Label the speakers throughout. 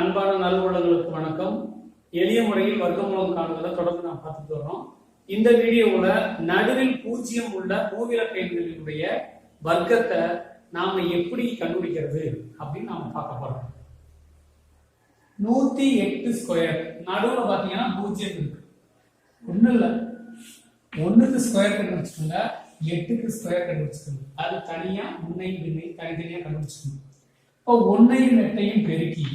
Speaker 1: அன்பான நல்வுள்ளங்களுக்கு வணக்கம். எளிய முறையில் வர்க்கமூலம் காணுவதை தொடர்ந்து நான் பார்த்துட்டு வரோம் இந்த வீடியோவில் நடுவில் பூஜ்ஜியம் உள்ள மூவிலக்க எண்களினுடைய வர்க்கத்தை நாம எப்படி கண்டுபிடிக்கிறது அப்படின்னு நாம பார்க்க போறோம். நூத்தி எட்டு ஸ்கொயர் நடுவில் பார்த்தீங்கன்னா பூஜ்ஜியம் இருக்கு. ஒண்ணும் இல்லை. ஒண்ணுக்கு ஸ்கொயர் கண்டுபிடிச்சுக்கோங்க. எட்டுக்கு ஸ்கொயர் கண்டுபிடிச்சுக்கோங்க. அது தனியாக முன்னை பின்னை தனித்தனியாக கண்டுபிடிச்சுக்கோங்க. இப்போ ஒன்னையும் எட்டையும் பெருக்கி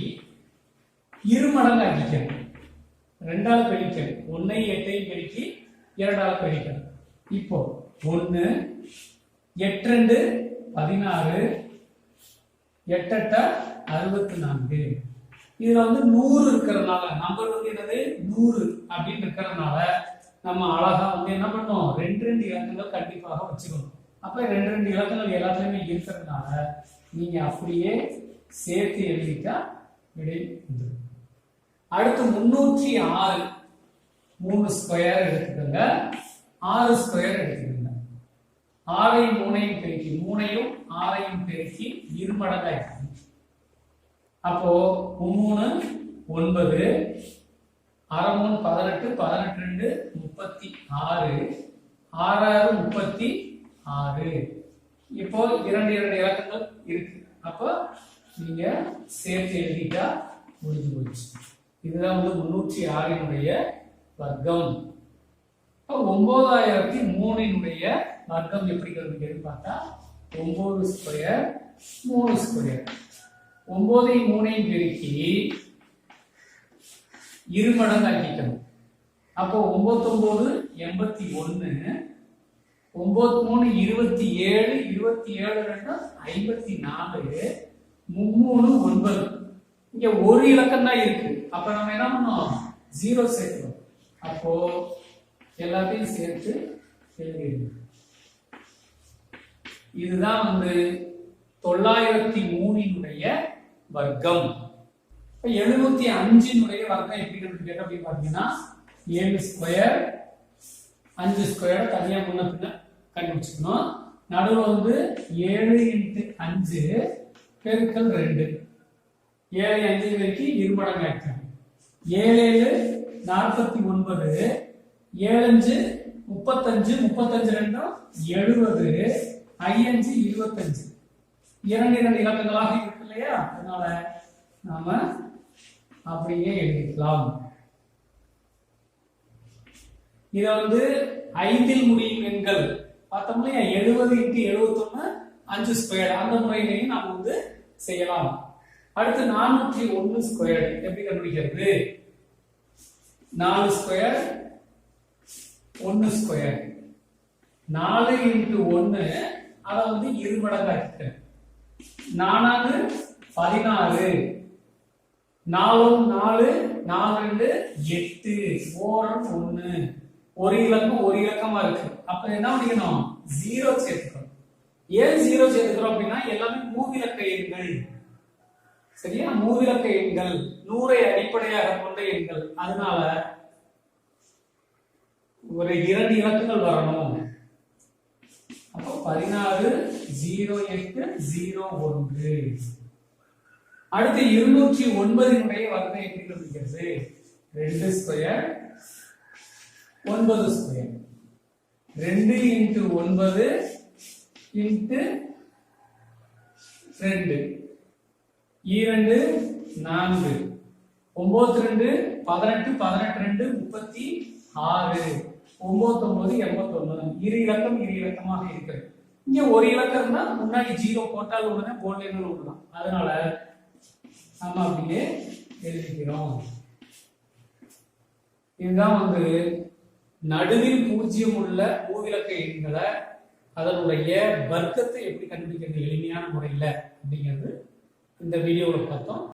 Speaker 1: இருமடங்கு அடிக்கணும் ரெண்டால் பெருக்கணும் ஒன்னை எட்டையும் பெருக்கி இரண்டால் பெருக்கணும் இப்போ ஒன்று எட்டு ரெண்டு பதினாறு எட்டெட்ட அறுபத்தி நான்கு இதில் வந்து நூறு இருக்கிறதுனால நம்பர் வந்து என்னது? நூறு அப்படின்னு இருக்கிறதுனால நம்ம அழகா வந்து என்ன பண்ணோம் ரெண்டு ரெண்டு இலக்கங்கள் கண்டிப்பாக வச்சுக்கணும் அப்போ ரெண்டு ரெண்டு இலக்கங்கள் எல்லாத்துலேயுமே இருக்கிறதுனால நீங்கள் அப்படியே சேர்த்து எழுதிட்டா விடை வந்துடும் அடுத்து முன்னூற்றி ஆறு. மூணு ஸ்கொயர் எடுத்துக்கோங்க. ஆறு ஸ்கொயர் எடுத்துக்கோங்க. ஆறையும் மூணையும் பெருக்கி மூணையும் ஆறையும் பெருக்கி இருமடங்கா அப்போ மூணு ஒன்பது அரை மூணு பதினெட்டு பதினெட்டு ரெண்டு முப்பத்தி ஆறு. ஆறாறு முப்பத்தி ஆறு. இப்போ இரண்டு இரண்டு இலக்கங்கள் இருக்கு. அப்போ நீங்க சேர்த்து எழுதிட்டா முடிஞ்சு போச்சு. இதுதான் வந்து முன்னூற்றி ஆறினுடைய வர்க்கம். ஒன்பதாயிரத்தி மூணினுடைய வர்க்கம் எப்படி கண்டுபிடிக்கிறது பார்த்தா ஒன்பது ஸ்கொயர் மூணு ஸ்கொயர் ஒன்பதையும் மூணையும் பெருக்கி இரு மடங்கு ஆக்கிக்கணும் அப்போ ஒன்பத்தொம்போது எண்பத்தி ஒன்று ஒன்பத்தி மூணு இருபத்தி ஏழு இருபத்தி ஏழு ரெண்டு ஐம்பத்தி நாலு மும்மூணு ஒன்பது. இங்க ஒரு இலக்கம் தான் இருக்கு. அப்ப நம்ம என்ன பண்ணோம் ஜீரோ சேர்க்கணும். அப்போ எல்லாத்தையும் சேர்த்து எழுதிடுங்க இதுதான் வந்து தொள்ளாயிரத்தி மூணினுடைய வர்க்கம். இப்ப எழுநூத்தி அஞ்சினுடைய வர்க்கம் எப்படி கண்டுபிடிக்கிறது அப்படின்னு பாத்தீங்கன்னா ஏழு ஸ்கொயர் அஞ்சு ஸ்கொயர் தனியா முன்ன பின்ன கண்டுபிடிச்சுக்கணும். நடுவில் வந்து ஏழு இன்ட்டு அஞ்சு பெருக்கல் ரெண்டு. ஏழு அஞ்சு வரைக்கும் இருமடங்கு ஆயிடுச்சு. ஏழு ஏழு நாற்பத்தி ஒன்பது ஏழஞ்சு முப்பத்தஞ்சு முப்பத்தஞ்சு ரெண்டும் எழுபது ஐயஞ்சு இருபத்தஞ்சு. இரண்டு இரண்டு இலக்கங்களாக இருக்கு இல்லையா? அதனால நாம அப்படியே எழுதிக்கலாம். இத வந்து ஐந்தில் முடியும் எண்கள். பார்த்தோம் இல்லையா? எழுபது இன்ட்டு எழுபத்தொன்னு அஞ்சு ஸ்கொயர். அந்த முறையிலையும் நாம வந்து செய்யலாம். அடுத்து நானூற்றி ஒன்று ஸ்கொயர் எப்படி கண்டுபிடிக்கிறது? நாலு ஸ்கொயர் ஒன்னு ஸ்கொயர் நாலு இன்ட்டு ஒன்னு அதை வந்து இரு மடங்கா நானாவது பதினாறு. நாலும் நாலு நாலு ரெண்டு எட்டு. ஓரம் ஒண்ணு ஒரு இலக்கம் ஒரு இலக்கமா இருக்கு. அப்ப என்ன பண்ணிக்கணும் ஜீரோ சேர்த்துக்கணும். ஏன் ஜீரோ சேர்த்துக்கிறோம் அப்படின்னா எல்லாமே மூவிலக்க எண்கள். சரியா? மூவிலக்க எண்கள் நூறை அடிப்படையாக கொண்ட எண்கள். அதனால ஒரு இரண்டு இலக்கங்கள் வரணும். அப்போ பதினாறு ஜீரோ எட்டு ஜீரோ ஒன்று. அடுத்து இருநூற்றி ஒன்பதினுடைய வர்க்கம் எப்படி இருக்கிறது ரெண்டு ஸ்கொயர் ஒன்பது ஸ்கொயர். ரெண்டு இன்ட்டு ஒன்பது இன்ட்டு ரெண்டு. இரண்டு நான்கு. ஒன்பது ரெண்டு பதினெட்டு பதினெட்டு ரெண்டு முப்பத்தி ஆறு. ஒன்பத்தி ஒன்பது எண்பத்தொன்னு இரு இலக்கம் இரு இலக்கமாக இருக்கிறது. இங்க ஒரு இலக்கம் தான் முன்னாடி ஜீரோ போட்டால் உடனே போட்டேன்னு விடலாம் அதனால நம்ம அப்படியே எழுதிக்கிறோம். இதுதான் வந்து நடுவில் பூஜ்ஜியம் உள்ள பூவிலக்க எண்களை அதனுடைய வர்க்கத்தை எப்படி கண்டுபிடிக்கிறது எளிமையான முறையில் அப்படிங்கிறது இந்த வீடியோவில் பார்த்தோம்.